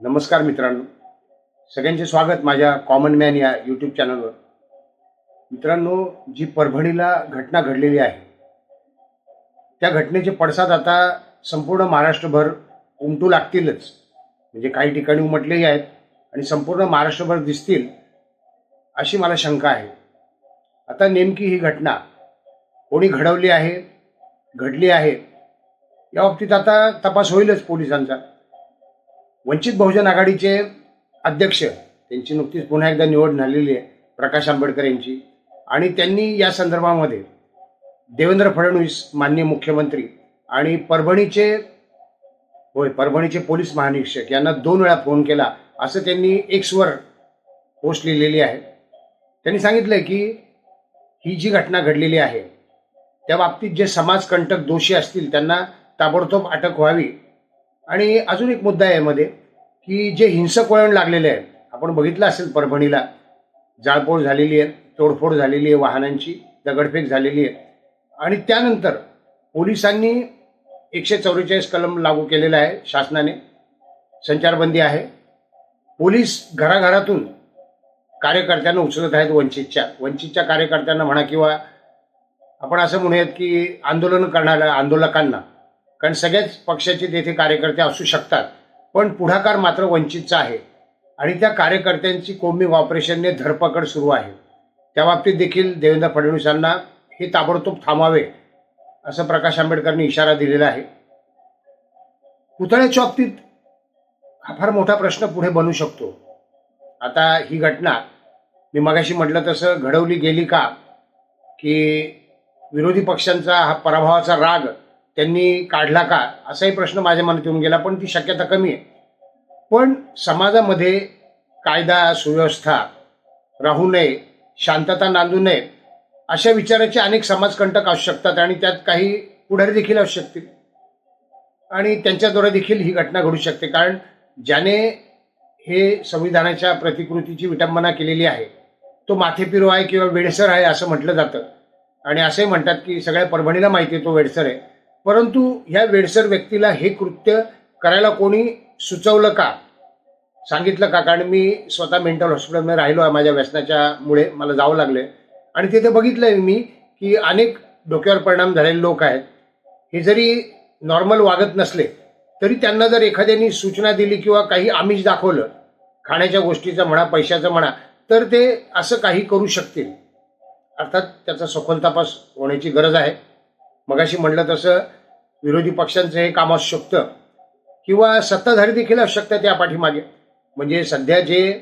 नमस्कार मित्रांनो. सगळ्यांचे स्वागत माझ्या कॉमन मॅन या यूट्यूब चॅनलवर मित्रांनो जी परभणीला घटना घडलेली आहे त्या घटनेचे पडसाद आता संपूर्ण महाराष्ट्रभर उमटू लागतीलच. म्हणजे काही ठिकाणी उमटलेही आहेत आणि संपूर्ण महाराष्ट्रभर दिसतील अशी मला शंका आहे. आता नेमकी ही घटना कोणी घडवली आहे घडली आहे या बाबतीत आता तपास होईलच पोलिसांचा. वंचित बहुजन आघाडीचे अध्यक्ष त्यांची नुकतीच पुन्हा एकदा निवड झालेली आहे प्रकाश आंबेडकर यांची. आणि त्यांनी या संदर्भामध्ये देवेंद्र फडणवीस माननीय मुख्यमंत्री आणि परभणीचे होय परभणीचे पोलीस महानिरीक्षक यांना दोन वेळा फोन केला असं त्यांनी एक्सवर पोस्ट लिहिलेली आहे. त्यांनी सांगितलं की ही जी घटना घडलेली आहे त्या बाबतीत जे समाजकंटक दोषी असतील त्यांना ताबडतोब अटक व्हावी आणि अजून एक मुद्दा आहे यामध्ये की जे हिंसक वळण लागलेले आहे आपण बघितलं असेल परभणीला जाळपोळ झालेली आहे तोडफोड झालेली आहे वाहनांची दगडफेक झालेली आहे. आणि त्यानंतर पोलिसांनी एकशे चौवेचाळीस कलम लागू केलेला आहे शासनाने संचारबंदी आहे. पोलीस घराघरातून कार्यकर्त्यांना उचलत आहेत वंचितच्या वंचितच्या कार्यकर्त्यांना म्हणा किंवा आपण असं म्हणूयात की आंदोलन करणाऱ्या आंदोलकांना कारण सगळ्याच पक्षाचे तेथे कार्यकर्ते असू शकतात पण पुढाकार मात्र वंचितचा आहे. आणि त्या कार्यकर्त्यांची कोमिंग ऑपरेशनने धरपकड सुरू आहे. त्या बाबतीत देखील देवेंद्र फडणवीसांना हे ताबडतोब थांबावे असं प्रकाश आंबेडकरांनी इशारा दिलेला आहे. पुतळ्याच्या बाबतीत हा फार मोठा प्रश्न पुढे बनू शकतो. आता ही घटना मी मगाशी म्हटलं तसं घडवली गेली का की विरोधी पक्षांचा हा पराभवाचा राग त्यांनी काढला का? असाही प्रश्न माझ्या मनात येऊन गेला पण ती शक्यता कमी आहे. पण समाजामध्ये कायदा सुव्यवस्था राहू नये शांतता नांदू नये अशा विचाराचे अनेक समाजकंटक असू शकतात आणि त्यात काही पुढारी देखील असू शकतील आणि त्यांच्याद्वारे देखील ही घटना घडू शकते कारण ज्याने हे संविधानाच्या प्रतिकृतीची विटंबना केलेली आहे तो माथेपिरो आहे किंवा वेडसर आहे असं म्हटलं जातं. आणि असंही म्हणतात की सगळ्या परभणीला माहिती आहे तो वेडसर आहे. परंतु ह्या वेडसर व्यक्तीला हे कृत्य करायला कोणी सुचवलं का? सांगितलं का? कारण मी स्वतः मेंटल हॉस्पिटलमध्ये राहिलो आहे. माझ्या व्यसनाच्या मुळे मला जावं लागले आणि तिथे बघितलंय मी की अनेक डोक्यावर परिणाम झालेले लोक आहेत. हे जरी नॉर्मल वागत नसले तरी त्यांना जर एखाद्यानी सूचना दिली किंवा काही आमिष दाखवलं खाण्याच्या गोष्टीचं म्हणा पैशाचं म्हणा तर ते असं काही करू शकतील. अर्थात त्याचा सखोल तपास होण्याची गरज आहे. मगाशी म्हटलं तसं विरोधी पक्षांचं हे काम असू शकतं. किंवा सत्ताधारी देखील असू शकतं त्या पाठीमागे. म्हणजे सध्या जे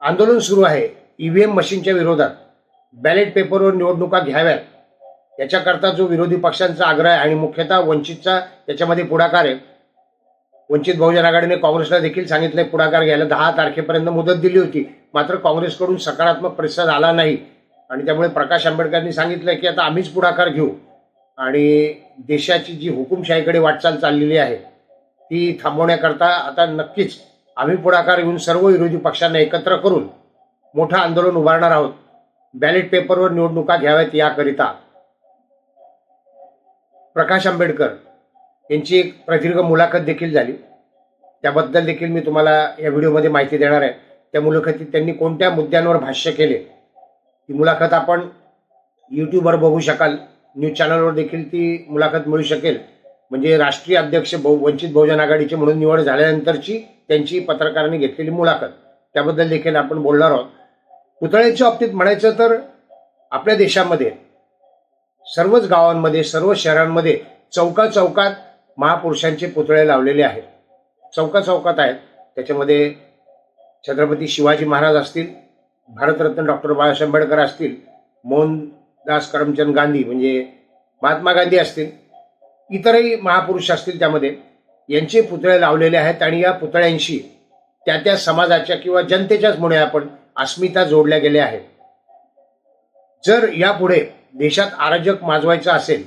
आंदोलन सुरू आहे ईव्हीएम मशीनच्या विरोधात बॅलेट पेपरवर निवडणुका घ्याव्यात. याच्याकरता जो विरोधी पक्षांचा आग्रह आहे आणि मुख्यतः वंचितचा याच्यामध्ये पुढाकार आहे. वंचित बहुजन आघाडीने काँग्रेसला देखील सांगितलंय पुढाकार घ्यायला दहा तारखेपर्यंत मुदत दिली होती. मात्र काँग्रेसकडून सकारात्मक प्रतिसाद आला नाही. आणि त्यामुळे प्रकाश आंबेडकरांनी सांगितलं की आता आम्हीच पुढाकार घेऊ. आणि देशाची जी हुकुमशाहीकडे वाटचाल चाललेली आहे ती थांबवण्याकरता आता नक्कीच आम्ही पुढाकार घेऊन सर्व विरोधी पक्षांना एकत्र करून मोठं आंदोलन उभारणार आहोत. बॅलेट पेपरवर निवडणुका घ्याव्यात याकरिता. प्रकाश आंबेडकर यांची एक प्रदीर्घ मुलाखत देखील झाली. त्याबद्दल देखील मी तुम्हाला या व्हिडिओमध्ये माहिती देणार आहे. त्या मुलाखतीत त्यांनी कोणत्या मुद्द्यांवर भाष्य केले ती मुलाखत आपण यूट्यूबवर बघू शकाल. न्यूज चॅनलवर देखील ती मुलाखत मिळू शकेल. म्हणजे राष्ट्रीय अध्यक्ष बहु वंचित बहुजन आघाडीचे म्हणून निवड झाल्यानंतरची त्यांची पत्रकारांनी घेतलेली मुलाखत. त्याबद्दल देखील आपण बोलणार आहोत. पुतळ्याच्या बाबतीत म्हणायचं तर आपल्या देशामध्ये सर्वच गावांमध्ये सर्व शहरांमध्ये चौका चौकात महापुरुषांचे पुतळे लावलेले आहेत. चौका चौकात आहेत. त्याच्यामध्ये छत्रपती शिवाजी महाराज असतील भारतरत्न डॉक्टर बाबासाहेब आंबेडकर असतील दास करमचंद गांधी म्हणजे महात्मा गांधी असतील इतरही महापुरुष असतील त्यामध्ये यांचे पुतळे लावलेले आहेत आणि या पुतळ्यांशी त्या त्या समाजाच्या किंवा जनतेच्याच मुळे आपण अस्मिता जोडल्या गेल्या आहेत. जर यापुढे देशात अराजक माजवायचं असेल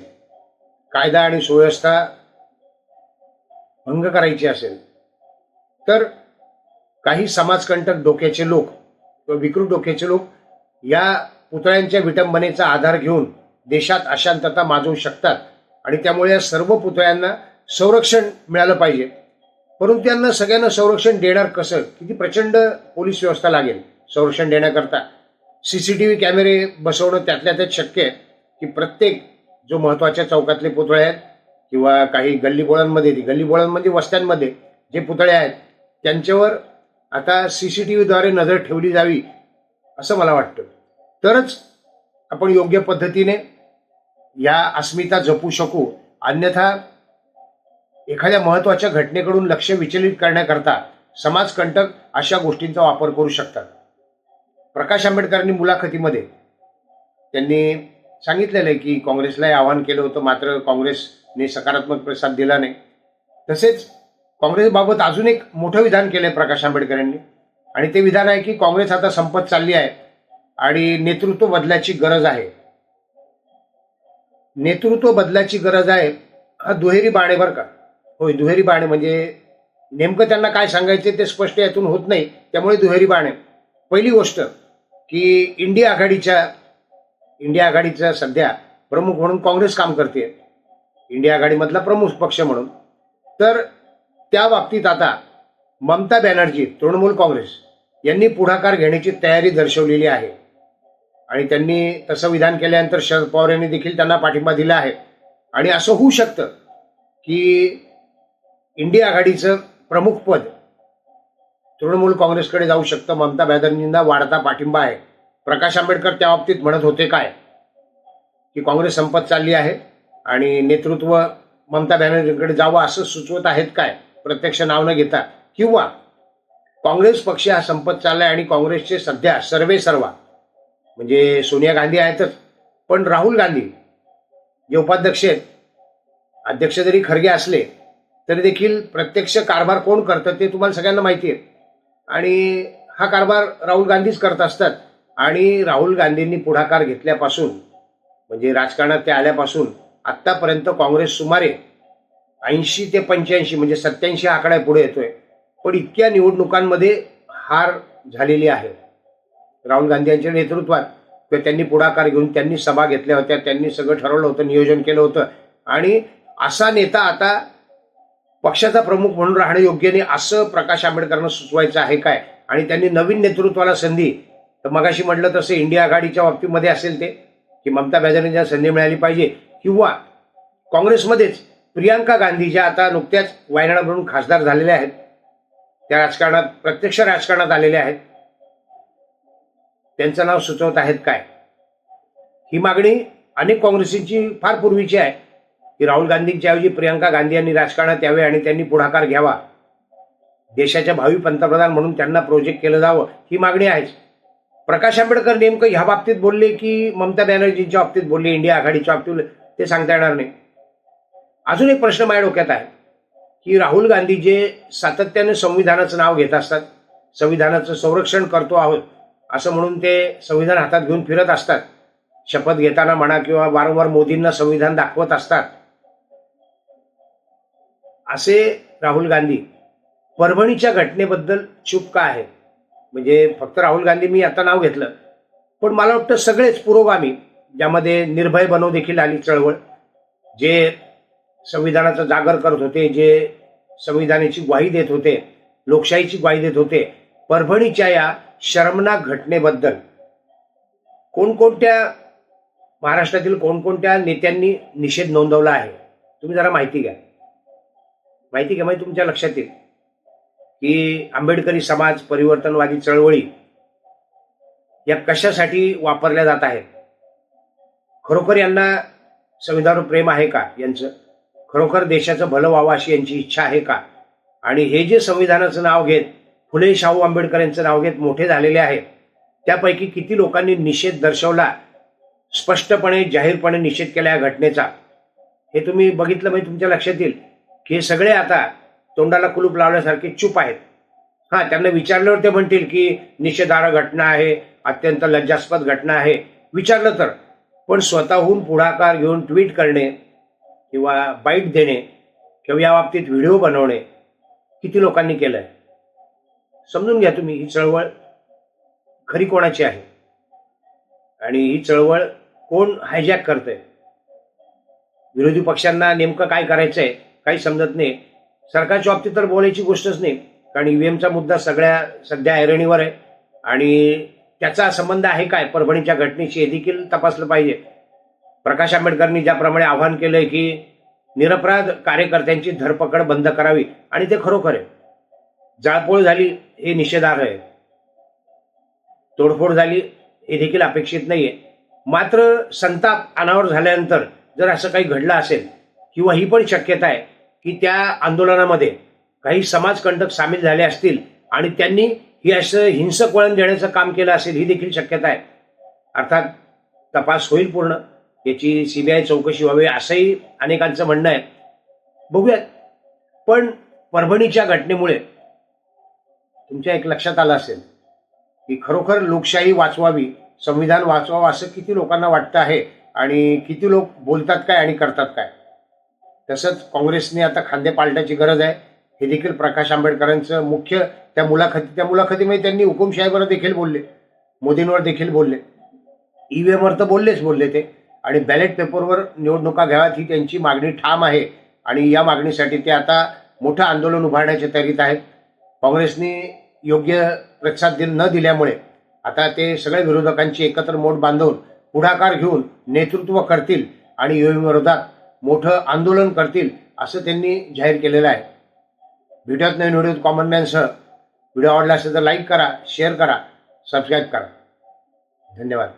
कायदा आणि सुव्यवस्था भंग करायची असेल तर काही समाजकंटक डोक्याचे लोक किंवा विकृत डोक्याचे लोक या पुतळ्यांच्या विटंबनेचा आधार घेऊन देशात अशांतता माजवू शकतात. आणि त्यामुळे या सर्व पुतळ्यांना संरक्षण मिळालं पाहिजे. परंतु त्यांना सगळ्यांना संरक्षण देणार कसं? किती प्रचंड पोलीस व्यवस्था लागेल संरक्षण देण्याकरता. सी सी टी व्ही कॅमेरे बसवणं त्यातल्या त्यात शक्य आहे की प्रत्येक जो महत्त्वाच्या चौकातले पुतळे आहेत किंवा काही गल्लीबोळांमध्ये गल्लीबोळांमध्ये वस्त्यांमध्ये जे पुतळे आहेत त्यांच्यावर आता सी सी टी व्हीद्वारे नजर ठेवली जावी असं मला वाटतं. तरच आपण योग्य पद्धतीने या अस्मिता जपू शकू. अन्यथा एखाद्या महत्त्वाच्या घटनेकडून लक्ष विचलित करण्याकरता समाजकंटक अशा गोष्टींचा वापर करू शकतात. प्रकाश आंबेडकरांनी मुलाखतीमध्ये त्यांनी सांगितलेलं आहे की काँग्रेसलाही आवाहन केलं होतं मात्र काँग्रेसने सकारात्मक प्रसाद दिला नाही. तसेच काँग्रेसबाबत अजून एक मोठं विधान केलं आहे प्रकाश आंबेडकरांनी. आणि ते विधान आहे की काँग्रेस आता संपत चालली आहे. आणि नेतृत्व बदलाची गरज आहे. नेतृत्व बदलाची गरज आहे हा दुहेरी बाणे बर बरं का. होय दुहेरी बाणे म्हणजे नेमकं त्यांना काय सांगायचे ते स्पष्ट यातून होत नाही त्यामुळे दुहेरी बाणे. पहिली गोष्ट की इंडिया आघाडीच्या इंडिया आघाडीचा सध्या प्रमुख म्हणून काँग्रेस काम करते. इंडिया आघाडीमधला प्रमुख पक्ष म्हणून. तर त्या बाबतीत आता ममता बॅनर्जी तृणमूल काँग्रेस यांनी पुढाकार घेण्याची तयारी दर्शवलेली आहे. आणि त्यांनी तसं विधान केल्यानंतर शरद पवार यांनी देखील त्यांना पाठिंबा दिला आहे. आणि असं होऊ शकतं की इंडिया आघाडीचं प्रमुख पद तृणमूल काँग्रेसकडे जाऊ शकतं ममता बॅनर्जींना वाढता पाठिंबा आहे. प्रकाश आंबेडकर त्या बाबतीत म्हणत होते काय? की काँग्रेस संपत चालली आहे आणि नेतृत्व ममता बॅनर्जींकडे जावं असं सुचवत आहेत काय? प्रत्यक्ष नाव न घेता. किंवा काँग्रेस पक्ष हा संपत चाललाय आणि काँग्रेसचे सध्या सर्वे सर्वा म्हणजे सोनिया गांधी आहेतच पण राहुल गांधी जे उपाध्यक्ष आहेत अध्यक्ष जरी खरगे असले तरी देखील प्रत्यक्ष कारभार कोण करतं ते तुम्हाला सगळ्यांना माहिती आहे. आणि हा कारभार राहुल गांधीच करत असतात. आणि राहुल गांधींनी पुढाकार घेतल्यापासून म्हणजे राजकारणात ते आल्यापासून आत्तापर्यंत काँग्रेस सुमारे ऐंशी ते पंच्याऐंशी म्हणजे सत्याऐंशी आकडा पुढे येतोय. पण इतक्या निवडणुकांमध्ये हार झालेली आहे. राहुल गांधी यांच्या नेतृत्वात किंवा त्यांनी पुढाकार घेऊन त्यांनी सभा घेतल्या होत्या त्यांनी सगळं ठरवलं होतं नियोजन केलं होतं. आणि असा नेता आता पक्षाचा प्रमुख म्हणून राहणं योग्य नाही असं प्रकाश आंबेडकरांना सुचवायचं आहे काय? आणि त्यांनी नवीन नेतृत्वाला संधी तर मगाशी म्हटलं तसं इंडिया आघाडीच्या बाबतीमध्ये असेल ते की ममता बॅनर्जींना संधी मिळाली पाहिजे किंवा काँग्रेसमध्येच प्रियांका गांधी ज्या आता नुकत्याच वायनाडावरून म्हणून खासदार झालेल्या आहेत त्या राजकारणात प्रत्यक्ष राजकारणात आलेल्या आहेत त्यांचं नाव सुचवत आहेत काय? ही मागणी अनेक काँग्रेसींची फार पूर्वीची आहे. की राहुल गांधींच्या ऐवजी प्रियांका गांधी यांनी राजकारणात यावे आणि त्यांनी पुढाकार घ्यावा. देशाच्या भावी पंतप्रधान म्हणून त्यांना प्रोजेक्ट केलं जावं ही मागणी आहेच. प्रकाश आंबेडकर नेमकं ह्या बाबतीत बोलले की ममता बॅनर्जींच्या बाबतीत बोलले इंडिया आघाडीच्या बाबतीत ते सांगता येणार नाही. अजून एक प्रश्न माझ्या डोक्यात आहे की राहुल गांधी जे सातत्याने संविधानाचं नाव घेत असतात संविधानाचं संरक्षण करतो आहोत असं म्हणून ते संविधान हातात घेऊन फिरत असतात. शपथ घेताना म्हणा किंवा वारंवार मोदींना संविधान दाखवत असतात. असे राहुल गांधी परभणीच्या घटनेबद्दल चूप का आहे? म्हणजे फक्त राहुल गांधी मी आता नाव घेतलं. पण मला वाटतं सगळेच पुरोगामी ज्यामध्ये निर्भय बनव देखील आली चळवळ जे संविधानाचा जागर करत होते जे संविधानाची ग्वाही देत होते लोकशाहीची ग्वाही देत होते परभणीच्या या शर्मनाक घटनेबद्दल कोणकोणत्या महाराष्ट्रातील कोणकोणत्या नेत्यांनी निषेध नोंदवला आहे? तुम्ही जरा माहिती घ्या. माहिती घ्या म्हणजे तुमच्या लक्षात येईल की आंबेडकरी समाज परिवर्तनवादी चळवळी या कशासाठी वापरल्या जात आहेत? खरोखर यांना संविधानावर प्रेम आहे का यांचं? खरोखर देशाचं भलं व्हावं अशी यांची इच्छा आहे का? आणि हे जे संविधानाचं नाव घेत फुले शाहू आंबेडकर यांचं नाव घेत मोठे झालेले आहेत. त्यापैकी किती लोकांनी निषेध दर्शवला? स्पष्टपणे जाहीरपणे निषेध केला या घटनेचा. हे तुम्ही बघितलं म्हणजे तुमच्या लक्षात येईल. की हे सगळे आता तोंडाला कुलूप लावल्यासारखे चूप आहेत. हा त्यांना विचारल्यावर ते म्हणतील की निषेधार्ह घटना आहे अत्यंत लज्जास्पद घटना आहे. विचारलं तर. पण स्वतःहून पुढाकार घेऊन ट्विट करणे किंवा बाईट देणे किंवा या बाबतीत व्हिडिओ बनवणे किती लोकांनी केलंय? समजून घ्या तुम्ही ही चळवळ खरी कोणाची आहे? आणि ही चळवळ कोण हायजॅक करतंय? विरोधी पक्षांना नेमकं काय करायचंय काही समजत नाही. सरकारच्या बाबतीत तर बोलायची गोष्टच नाही कारण ईव्हीएमचा मुद्दा सगळ्या सध्या ऐरणीवर आहे. आणि त्याचा संबंध आहे काय? परभणीच्या घटनेशी हे देखील तपासलं पाहिजे. प्रकाश आंबेडकरांनी ज्याप्रमाणे आवाहन केलंय की निरपराध कार्यकर्त्यांची धरपकड बंद करावी. आणि ते खरोखर आहे. जाळपोळ झाली हे निषेधार्ह आहे. तोडफोड झाली हे देखील अपेक्षित नाहीये. मात्र संताप अनावर झाल्यानंतर जर असं काही घडलं असेल किंवा ही पण शक्यता आहे की त्या आंदोलनामध्ये काही समाजकंटक सामील झाले असतील आणि त्यांनी ही असं हिंसक वळण देण्याचं काम केलं असेल ही देखील शक्यता आहे. अर्थात तपास होईल पूर्ण. याची सीबीआय चौकशी व्हावी असंही अनेकांचं म्हणणं आहे. बघूयात. पण परभणीच्या घटनेमुळे तुमच्या एक लक्षात आलं असेल की खरोखर लोकशाही वाचवावी संविधान वाचवावं असं किती लोकांना वाटतं आहे आणि किती लोक बोलतात काय आणि करतात काय? तसंच काँग्रेसने आता खांदे पालटायची गरज आहे. हे देखील प्रकाश आंबेडकरांचं मुख्य त्या मुलाखती त्या मुलाखतीमध्ये त्यांनी हुकुमशाहीवर देखील बोलले. मोदींवर देखील बोलले. ईव्हीएमवर तर बोललेच बोलले ते. आणि बॅलेट पेपरवर निवडणुका घ्याव्यात ही त्यांची मागणी ठाम आहे. आणि या मागणीसाठी ते आता मोठं आंदोलन उभारण्याच्या तयारीत आहेत. काँग्रेसने योग्य प्रतिसाद न दिल्यामुळे आता ते सगळ्या विरोधकांची एकत्र मोठ बांधून पुढाकार घेऊन नेतृत्व करतील आणि ईव्हीएम विरोधात मोठं आंदोलन करतील असं त्यांनी जाहीर केलेलं आहे. व्हिडिओत नवीन व्हिडिओ कॉमन मॅनसह व्हिडिओ आवडला असेल तर लाईक करा शेअर करा सबस्क्राईब करा. धन्यवाद.